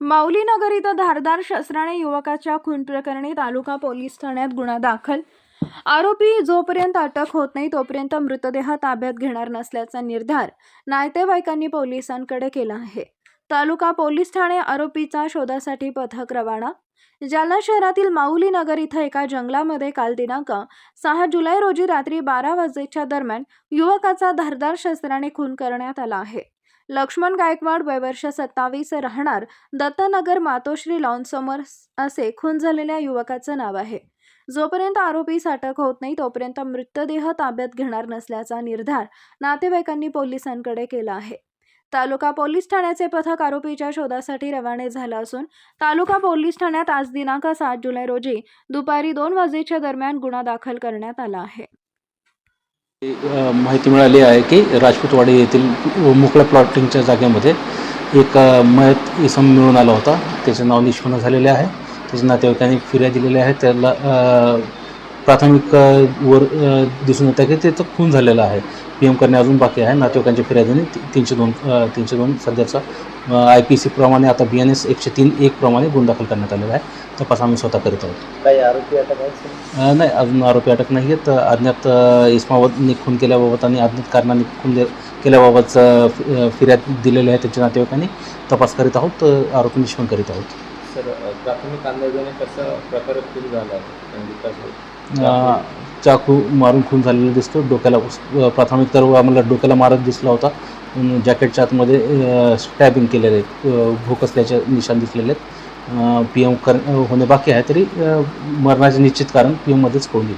माऊली नगर इथं धारदार शस्त्राने युवकाच्या खून प्रकरणी तालुका पोलीस ठाण्यात गुन्हा दाखल. आरोपी जोपर्यंत अटक होत नाही तोपर्यंत मृतदेह ताब्यात घेणार नसल्याचा निर्धार नातेवाईकांनी पोलिसांकडे केला आहे. तालुका पोलीस ठाणे आरोपीचा शोधासाठी पथक रवाना. जालना शहरातील माऊली नगर इथं एका जंगलामध्ये काल दिनांक सहा जुलै रोजी रात्री बारा वाजेच्या दरम्यान युवकाचा धारदार शस्त्राने खून करण्यात आला आहे. लक्ष्मण गायकवाड वयवर्ष सत्तावीस राहणार दत्तनगर मातोश्री लॉनसमोर असे खून झालेल्या युवकाचं नाव आहे. जोपर्यंत आरोपीस अटक होत नाही तोपर्यंत मृतदेह ताब्यात घेणार नसल्याचा निर्धार नातेवाईकांनी पोलिसांकडे केला आहे. तालुका पोलीस ठाण्याचे पथक आरोपीच्या शोधासाठी रवाने झालं असून तालुका पोलीस ठाण्यात आज दिनांक सात जुलै रोजी दुपारी दोन वाजेच्या दरम्यान गुन्हा दाखल करण्यात आला आहे. माहिती मिळाली आहे की राजपूतवाडी येथील मोकळ्या प्लॉटिंगच्या जागेमध्ये एक मयत इसम मिळून आला होता. त्याचं नाव निष्पन्न झालेले आहे. त्याच्या नातेवाईकांनी फिर्या दिलेल्या आहे त्याला प्राथमिक वर दिसून येतं की त्याचं खून झालेलं आहे. पी एम करणे अजून बाकी आहे. नातेवाईकांच्या फिर्यादीने तीनशे दोन तीनशे दोन सध्याचा आय पी सी प्रमाणे आता बी एन एस एकशे तीन एक प्रमाणे गुन्हा दाखल करण्यात आलेला आहे. तपास आम्ही स्वतः करीत आहोत. काही आरोपी अटक आहेत नाही अजून आरोपी अटक नाही आहेत. अज्ञात अ, इस्माबादने खून केल्याबाबत आणि अज्ञात कारणाने खून दे- केल्याबाबत फिर्याद दिलेली आहे त्याच्या नातेवाईकांनी. तपास करीत आहोत. आरोपी निष्पन्न करीत आहोत. सर प्राथमिक अंदाजाने कसं प्रकार खून झाला चाकू मारून खून झालेला दिसतो. डोक्याला प्राथमिक तर आम्हाला डोक्याला मारत दिसला होता. जॅकेटच्या आतमध्ये स्टॅबिंग केलेले आहेत. भूक असल्याचे निशाण दिसलेले आहेत. पी एम कर होणे बाकी आहे तरी मरणाचे निश्चित कारण पी एममध्येच होईल